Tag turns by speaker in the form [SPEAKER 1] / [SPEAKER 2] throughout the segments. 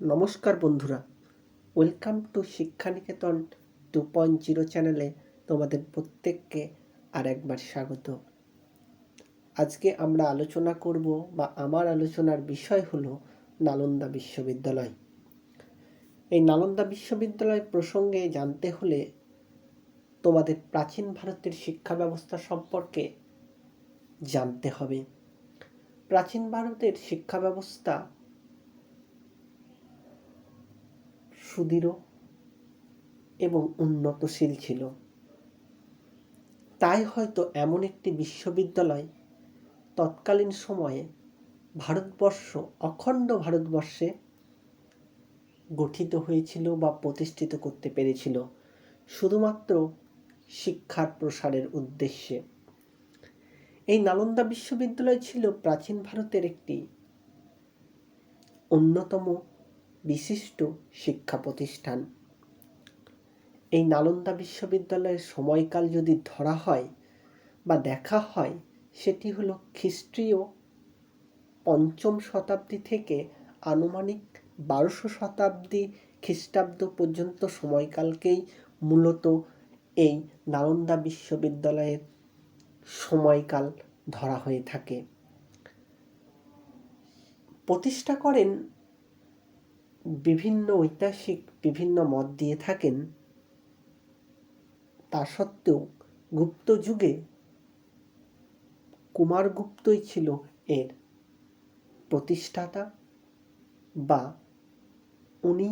[SPEAKER 1] নমস্কার বন্ধুরা। Welcome to Shikshaniketan two point zero চ্যানেলে তোমাদের প্রত্যেককে আর একবার স্বাগত। আজকে আমরা আলোচনা করব বা আমার আলোচনার বিষয় হলো নালন্দা বিশ্ববিদ্যালয়। এই নালন্দা বিশ্ববিদ্যালয় প্রসঙ্গে জানতে হলে তোমাদের প্রাচীন ভারতের শিক্ষা ব্যবস্থা সম্পর্কে জানতে হবে। প্রাচীন ভারতের শিক্ষা ব্যবস্থা সুদৃঢ় এবং উন্নতশীল ছিল। তাই হয়তো এমন একটি বিশ্ববিদ্যালয় তৎকালীন সময়ে ভারতবর্ষ, অখণ্ড ভারতবর্ষে গঠিত হয়েছিল বা প্রতিষ্ঠিত করতে পেরেছিল। শুধুমাত্র শিক্ষার প্রসারের উদ্দেশ্যে। এই নালন্দা বিশ্ববিদ্যালয় ছিল প্রাচীন ভারতের একটি অন্যতম বিশিষ্ট শিক্ষা প্রতিষ্ঠান। এই নালন্দা বিশ্ববিদ্যালয়ের সময়কাল যদি ধরা হয় বা দেখা হয়, সেটি হলো খ্রিস্টীয় পঞ্চম শতাব্দী থেকে আনুমানিক বারোশো শতাব্দী খ্রিস্টাব্দ পর্যন্ত সময়কালকেই মূলত এই নালন্দা বিশ্ববিদ্যালয়ের সময়কাল ধরা হয়ে থাকে। প্রতিষ্ঠা করেন বিভিন্ন ঐতিহাসিক বিভিন্ন মত দিয়ে থাকেন, তা সত্ত্বেও গুপ্ত যুগে কুমারগুপ্তই ছিল এর প্রতিষ্ঠাতা বা উনি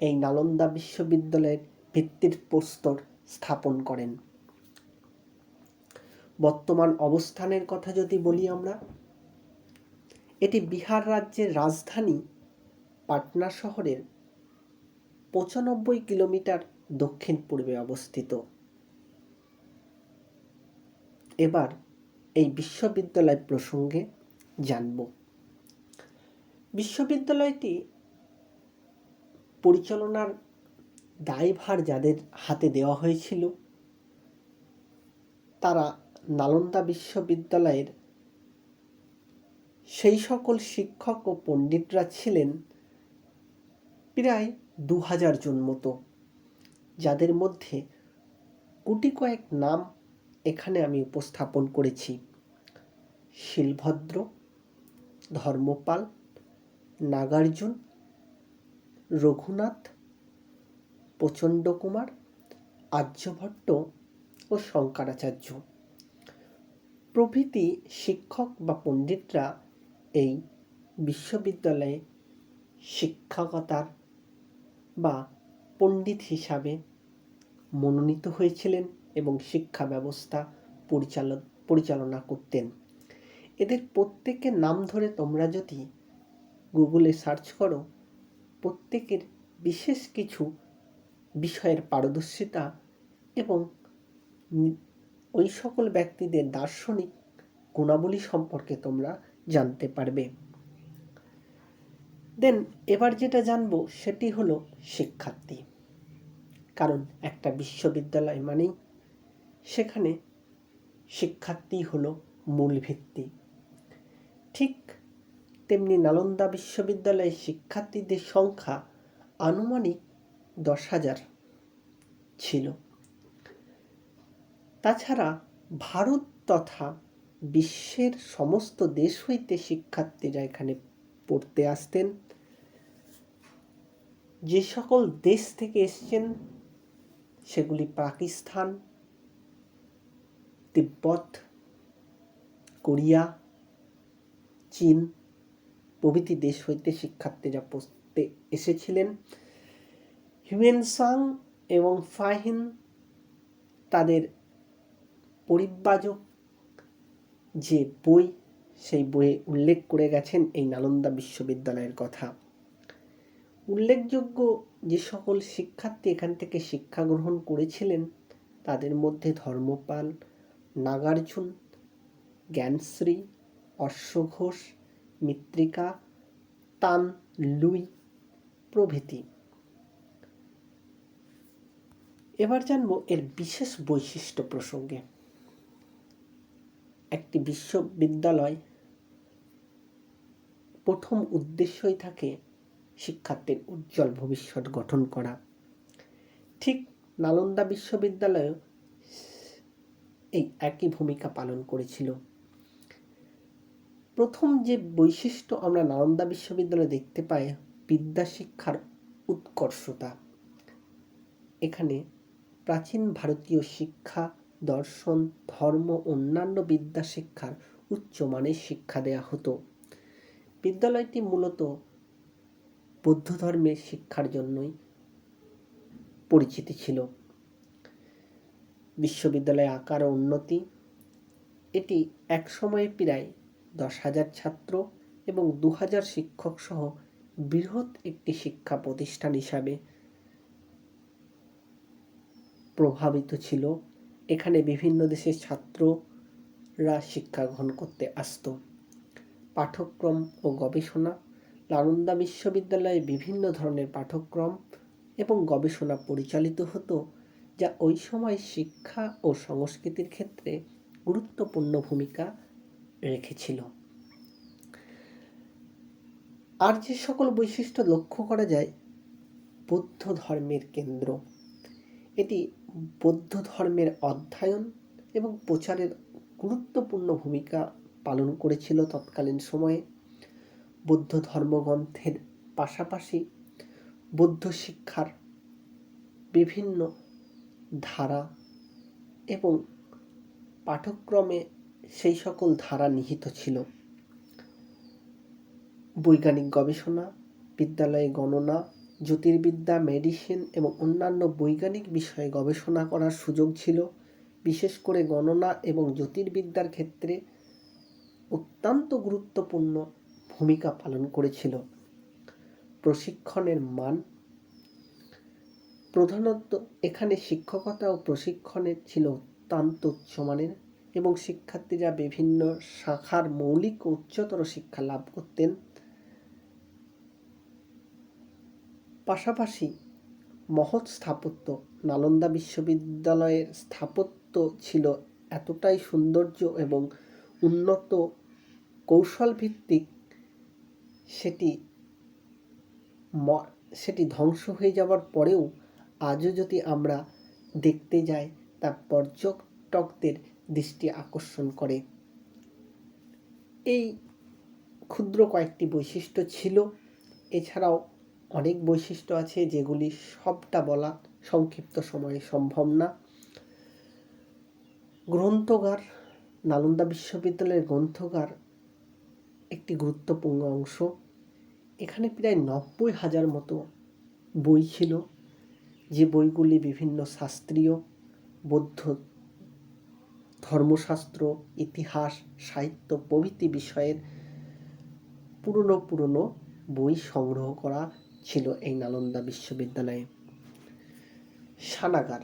[SPEAKER 1] এই নালন্দা বিশ্ববিদ্যালয়ের ভিত্তির প্রস্তর স্থাপন করেন। বর্তমান অবস্থানের কথা যদি বলি আমরা, এটি বিহার রাজ্যের রাজধানী পাটনা শহরের পঁচানব্বই কিলোমিটার দক্ষিণ পূর্বে অবস্থিত। এবার এই বিশ্ববিদ্যালয় প্রসঙ্গে জানব। বিশ্ববিদ্যালয়টি পরিচালনার দায়ভার যাদের হাতে দেওয়া হয়েছিল, তারা নালন্দা বিশ্ববিদ্যালয়ের সেই সকল শিক্ষক ও পণ্ডিতরা ছিলেন প্রায় দু হাজার জন মতো, যাদের মধ্যে গুটি কয়েক নাম এখানে আমি উপস্থাপন করেছি। শিলভদ্র, ধর্মপাল, নাগার্জুন, রঘুনাথ প্রচণ্ড কুমার আর্যভট্ট ও শঙ্করাচার্য। প্রভৃতি শিক্ষক বা পণ্ডিতরা এই বিশ্ববিদ্যালয়ে শিক্ষকতার বা পণ্ডিত হিসাবে মনোনীত হয়েছিলেন এবং শিক্ষা ব্যবস্থা পরিচালন, পরিচালনা করতেন। এদের প্রত্যেকের নাম ধরে তোমরা যদি গুগলে সার্চ করো, প্রত্যেকের বিশেষ কিছু বিষয়ের পারদর্শিতা এবং ওই সকল ব্যক্তিদের দার্শনিক গুণাবলী সম্পর্কে তোমরা জানতে পারবে। দেন এবার যেটা জানব, সেটি হলো শিক্ষার্থী। কারণ একটা বিশ্ববিদ্যালয় মানেই সেখানে শিক্ষার্থী হলো মূল ভিত্তি। ঠিক তেমনি নালন্দা বিশ্ববিদ্যালয়ের শিক্ষার্থীদের সংখ্যা আনুমানিক দশ হাজার ছিল। তাছাড়া ভারত তথা বিশ্বের সমস্ত দেশ হইতে শিক্ষার্থীরা এখানে পড়তে আসতেন। যে সকল দেশ থেকে এসছেন, সেগুলি পাকিস্তান, তিব্বত, কোরিয়া, চীন প্রভৃতি দেশ হইতে শিক্ষার্থীরা পড়তে এসেছিলেন। হিউয়েনসাং এবং ফাহিন তাদের পরিব্রাজক যে বই সেই বইয়ে উল্লেখ করে গেছেন এই নালন্দা বিশ্ববিদ্যালয়ের কথা। উল্লেখযোগ্য যে সকল শিক্ষার্থী এখান থেকে শিক্ষা গ্রহণ করেছিলেন, তাদের মধ্যে ধর্মপাল, নাগার্জুন, জ্ঞানশ্রী অশ্বঘোষ মিত্রিকা তান লুই প্রভৃতি। এবার জানব এর বিশেষ বৈশিষ্ট্য প্রসঙ্গে। একটি বিশ্ববিদ্যালয় প্রথম উদ্দেশ্যই থাকে শিক্ষার্থীর উজ্জ্বল ভবিষ্যৎ গঠন করা। ঠিক নালন্দা বিশ্ববিদ্যালয়েও এই একই ভূমিকা পালন করেছিল। প্রথম যে বৈশিষ্ট্য আমরা নালন্দা বিশ্ববিদ্যালয়ে দেখতে পাই, বিদ্যা শিক্ষার উৎকর্ষতা। এখানে প্রাচীন ভারতীয় শিক্ষা, দর্শন, ধর্ম, অন্যান্য বিদ্যা শিক্ষার উচ্চমানের শিক্ষা দেয়া হতো। বিদ্যালয়টি মূলত বৌদ্ধ ধর্মের শিক্ষার জন্যই পরিচিতি ছিল। বিশ্ববিদ্যালয় আকার উন্নতি, এটি এক সময়ে প্রায় দশ হাজার ছাত্র এবং দু হাজার শিক্ষক সহ বৃহৎ একটি শিক্ষা প্রতিষ্ঠান হিসাবে প্রভাবিত ছিল। এখানে বিভিন্ন দেশের ছাত্ররা শিক্ষা গ্রহণ করতে আসত। পাঠ্যক্রম ও গবেষণা নালন্দা বিশ্ববিদ্যালয়ে বিভিন্ন ধরনের পাঠ্যক্রম এবং গবেষণা পরিচালিত হতো, যা ওই সময় শিক্ষা ও সংস্কৃতির ক্ষেত্রে গুরুত্বপূর্ণ ভূমিকা রেখেছিল। আর যে সকল বৈশিষ্ট্য লক্ষ্য করা যায়, বৌদ্ধ ধর্মের কেন্দ্র। এটি বৌদ্ধ ধর্মের অধ্যয়ন এবং প্রচারের গুরুত্বপূর্ণ ভূমিকা পালন করেছিল তৎকালীন সময়ে। বৌদ্ধ ধর্মগ্রন্থের পাশাপাশি বৌদ্ধ শিক্ষার বিভিন্ন ধারা এবং পাঠ্যক্রমে সেই সকল ধারা নিহিত ছিল। বৈজ্ঞানিক গবেষণা, বিদ্যালয়ে গণনা, জ্যোতির্বিদ্যা, মেডিসিন এবং অন্যান্য বৈজ্ঞানিক বিষয়ে গবেষণা করার সুযোগ ছিল। বিশেষ করে গণনা এবং জ্যোতির্বিদ্যার ক্ষেত্রে অত্যন্ত গুরুত্বপূর্ণ ভূমিকা পালন করেছিল। প্রশিক্ষণের মান। প্রধানত এখানে শিক্ষকতা ও প্রশিক্ষণের ছিল অত্যন্ত উচ্চমানের এবং শিক্ষার্থীরা বিভিন্ন শাখার মৌলিক ও উচ্চতর শিক্ষা লাভ করতেন। পাশাপাশি মহৎ স্থাপত্য। নালন্দা বিশ্ববিদ্যালয়ের স্থাপত্য ছিল এতটাই সৌন্দর্য এবং উন্নত কৌশল ভিত্তিক সেটি সেটি ধ্বংস হয়ে যাওয়ার পরেও আজও যদি আমরা দেখতে যাই, তা পর্যটকদের দৃষ্টি আকর্ষণ করে। এই ক্ষুদ্র কয়েকটি বৈশিষ্ট্য ছিল। এছাড়াও অনেক বৈশিষ্ট্য আছে যেগুলি সবটা বলা সংক্ষিপ্ত সময়ে সম্ভব না। গ্রন্থগার, নালন্দা বিশ্ববিদ্যালয়ের গ্রন্থগার একটি গুরুত্বপূর্ণ অংশ। এখানে প্রায় নব্বই হাজার মতো বই ছিল, যে বইগুলি বিভিন্ন শাস্ত্রীয়, বৌদ্ধ ধর্মশাস্ত্র, ইতিহাস, সাহিত্য, প্রভৃতি বিষয়ের পুরনো পুরনো বই সংগ্রহ করা ছিল এই নালন্দা বিশ্ববিদ্যালয়ে। সানাগার,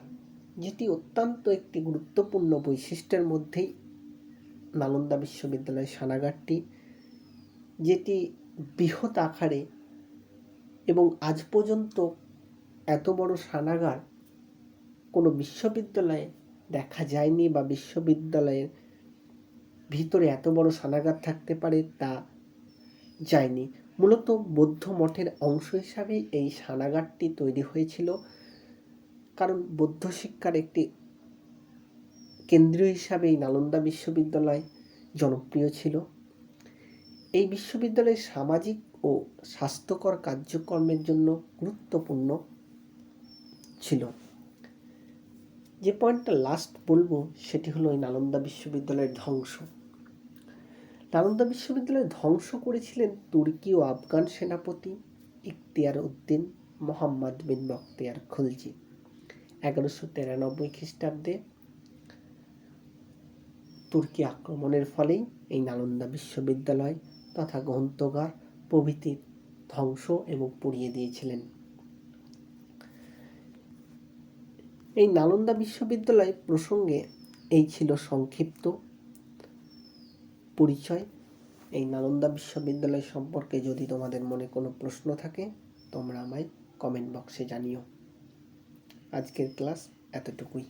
[SPEAKER 1] যেটি অত্যন্ত একটি গুরুত্বপূর্ণ বৈশিষ্ট্যের মধ্যেই নালন্দা বিশ্ববিদ্যালয়ের সানাগারটি যেটি বৃহৎ আকারে এবং আজ পর্যন্ত এত বড় সানাগার কোনো বিশ্ববিদ্যালয়ে দেখা যায়নি বা বিশ্ববিদ্যালয়ের ভিতরে এত বড় সানাগার থাকতে পারে তা যায়নি। মূলত বৌদ্ধ মঠের অংশ হিসাবেই এই সানাগারটি তৈরি হয়েছিল। কারণ বৌদ্ধ শিক্ষার একটি কেন্দ্রীয় হিসাবে এই নালন্দা বিশ্ববিদ্যালয় জনপ্রিয় ছিল। এই বিশ্ববিদ্যালয় সামাজিক ও স্বাস্থ্যকর কার্যক্রমের জন্য গুরুত্বপূর্ণ ছিল। যে পয়েন্টটা লাস্ট বলব, সেটি হলো এই নালন্দা বিশ্ববিদ্যালয়ের ধ্বংস। নালন্দা বিশ্ববিদ্যালয় ধ্বংস করেছিলেন তুর্কি ও আফগান সেনাপতি ইখতিয়ার উদ্দিন মোহাম্মদ বিন বক্তিয়ার খুলজি এগারোশো তিরানব্বই খ্রিস্টাব্দে তুর্কি আক্রমণের ফলেই এই নালন্দা বিশ্ববিদ্যালয় তথা গ্রন্থগার প্রভৃতি ধ্বংস এবং পুড়িয়ে দিয়েছিলেন। এই নালন্দা বিশ্ববিদ্যালয় প্রসঙ্গে এই ছিল সংক্ষিপ্ত পরিচয়। এই নালন্দা বিশ্ববিদ্যালয় সম্পর্কে যদি তোমাদের মনে কোনো প্রশ্ন থাকে, তোমরা আমায় কমেন্ট বক্সে জানিও। আজকের ক্লাস এতটুকুই।